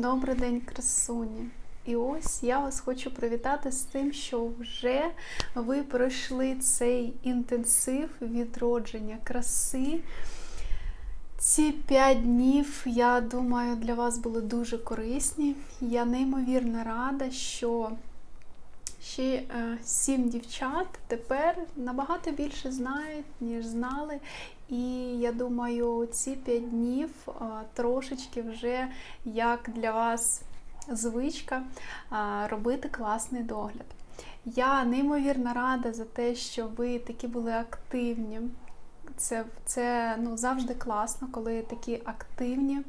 Добрий день, красуні! І ось я вас хочу привітати з тим, що вже ви пройшли цей інтенсив відродження краси. Ці п'ять днів, я думаю, для вас були дуже корисні. Я неймовірно рада, що ще е, сім дівчат тепер набагато більше знають, ніж знали. І я думаю, ці п'ять днів е, трошечки вже як для вас звичка е, робити класний догляд. Я неймовірно рада за те, що ви такі були активні. Це, це ну, завжди класно, коли такі активні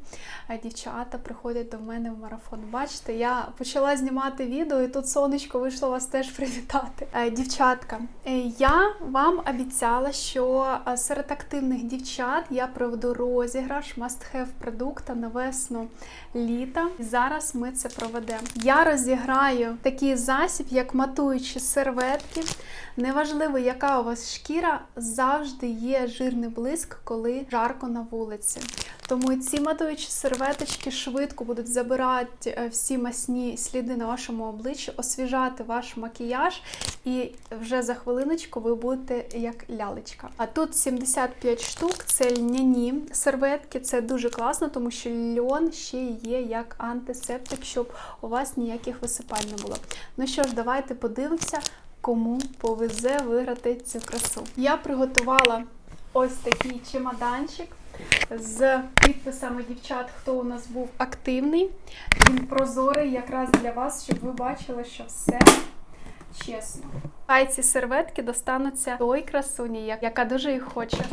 е, дівчата приходять до мене в марафон. Бачите, я почала знімати відео, і тут сонечко вийшло вас теж привітати. Е, Дівчатка, е, я вам обіцяла, що серед активних дівчат я проведу розіграш must-have продукта на весну літа. І зараз ми це проведемо. Я розіграю такий засіб, як матуючі серветки. Неважливо, яка у вас шкіра, завжди є жирний блиск, коли жарко на вулиці. Тому ці матуючі серветочки швидко будуть забирати е, всі масні сліди на вашому обличчі, освіжати ваш макіяж, і вже за хвилиночку ви будете як лялечка. А тут 75 штук, це льняні серветки. Це дуже класно, тому що льон ще є як антисептик, щоб у вас ніяких висипань не було. Ну що ж, давайте подивимося, кому повезе виграти цю красу. Я приготувала ось такий чемоданчик з підписами дівчат, хто у нас був активний. Він прозорий якраз для вас, щоб ви бачили, що все чесно. Хай ці серветки достануться той красуні, яка дуже їх хоче.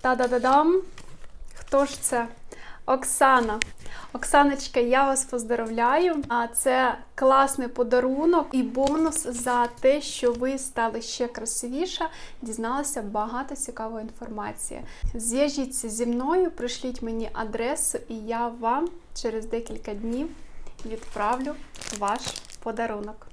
Та-да-да-дам! Хто ж це? Оксана. Оксаночка, я вас поздравляю. А це класний подарунок і бонус за те, що ви стали ще красивіша, дізналися багато цікавої інформації. Зв'яжіться зі мною, прийшліть мені адресу, і я вам через декілька днів відправлю ваш подарунок.